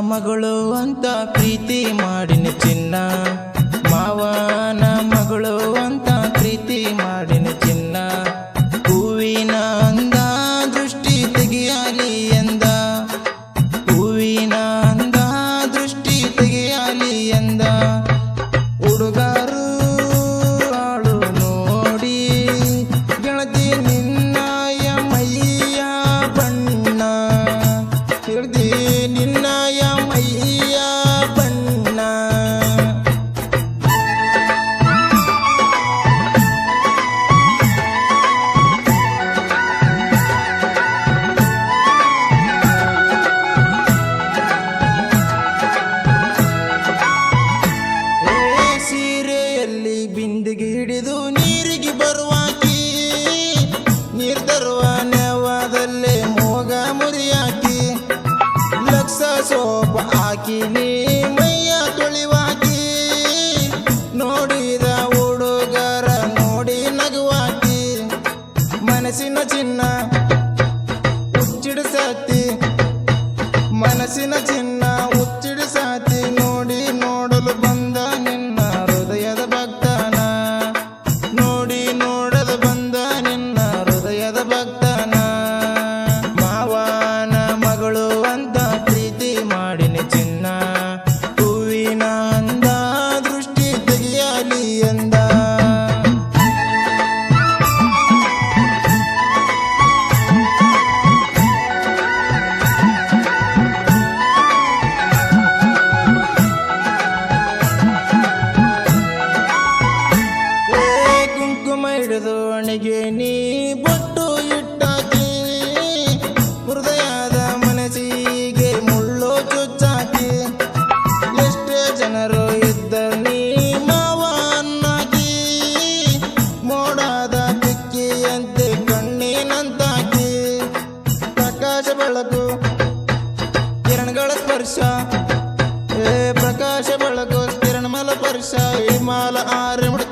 ಮಗಳು ಅಂತ ಪ್ರೀತಿ ಮಾಡಿನ ಚಿನ್ನ. ತೆಗೆಯಲಿ ಎಂದ? ಹೂವಿನ ಅಂದ ದೃಷ್ಟಿ ತೆಗೆಯಲಿ ಎಂದ? ಹುಡುಗರು ಸೀರೆಯಲ್ಲಿ ಬಿಂದಿಗೆ ಹಿಡಿದು ನೀರಿಗೆ ಬರುವಾಕಿ ನೀರ್ ತರುವ ಮೋಗ ಮುರಿಯಾಕಿ, ಲಕ್ಷ ಸೋಪ ಹಾಕಿ ನೀ ಮೈಯ ತೊಳಿವಾಕಿ, ನೋಡಿದ ಹುಡುಗರ ನೋಡಿ ನಗುವಾಕಿ, ಮನಸ್ಸಿನ ಚಿನ್ನ ಉಚ್ಚಿಡಿಸತ್ತಿ ಮನಸ್ಸಿನ ಚಿನ್ನ ಎಂದ ಏ ಕುಂಕುಮ ಹಿಡಿದು ಅಣಿಗೆ ನೀ ಬೊಟ್ಟು ಇಟ್ಟಾಕಿ ಬೆಳಕು ಕಿರಣಗಳ ಸ್ಪರ್ಶ ಏ ಪ್ರಕಾಶ ಬೆಳಕು ಕಿರಣಮಲ ಸ್ಪರ್ಶ ಹಿಮಾಲ ಆರಿಮುಡು